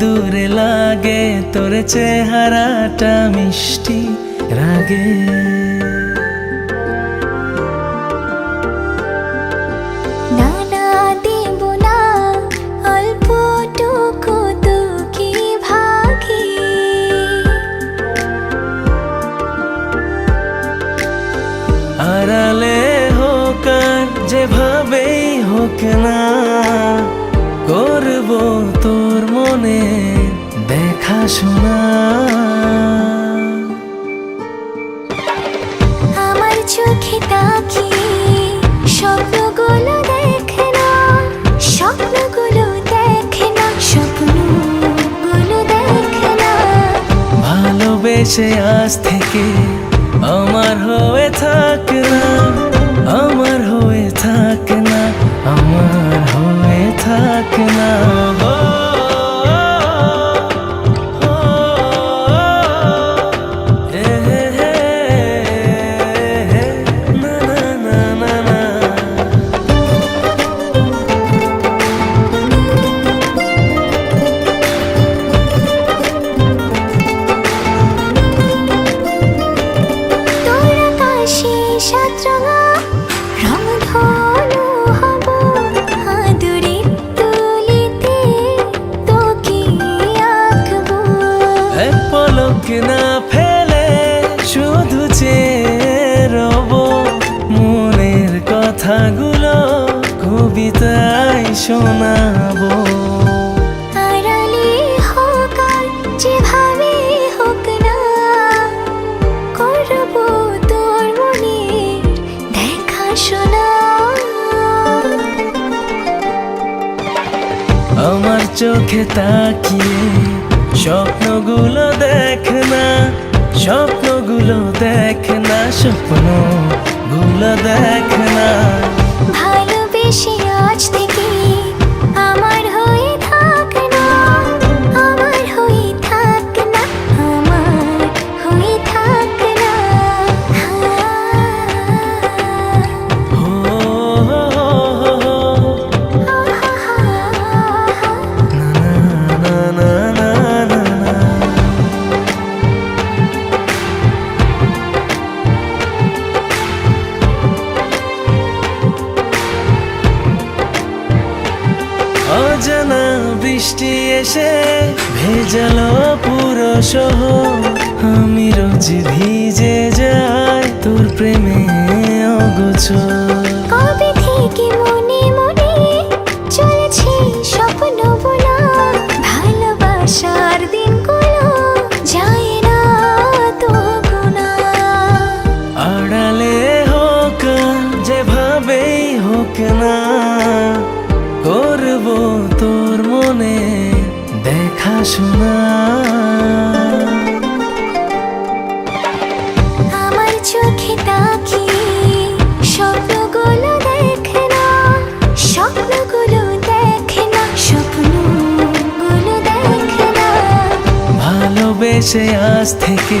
দূরে লাগে তোর চেহারাটা মিষ্টি রাগে। আড়ালে হোক আর যেভাবেই হোক না করব তোর মনে দেখাশোনা আমার চোখে তাকিয়ে স্বপ্নগুলো দেখে না স্বপ্নগুলো দেখে না স্বপ্নগুলো দেখে না। ভালোবেসে আজ থেকে আমার হয়ে থাক না আমার না ফেলে শুধু চেয়ে রব মনের কথাগুলো কবিতায় শোনাবো। আমার চোখে তাকিয়ে স্বপ্নগুলো দেখ না স্বপ্নগুলো দেখ না স্বপ্নগুলো দেখ বৃষ্টি এসে ভেজালো পুরো শহর। আমি রোজ ভিজে যাই তোর প্রেমে অগোচর। দেখাশোনা আমার চোখে তাকিয়ে স্বপ্নগুলো দেখে না স্বপ্নগুলো দেখে না স্বপ্নগুলো দেখে না ভালোবেসে আজ থেকে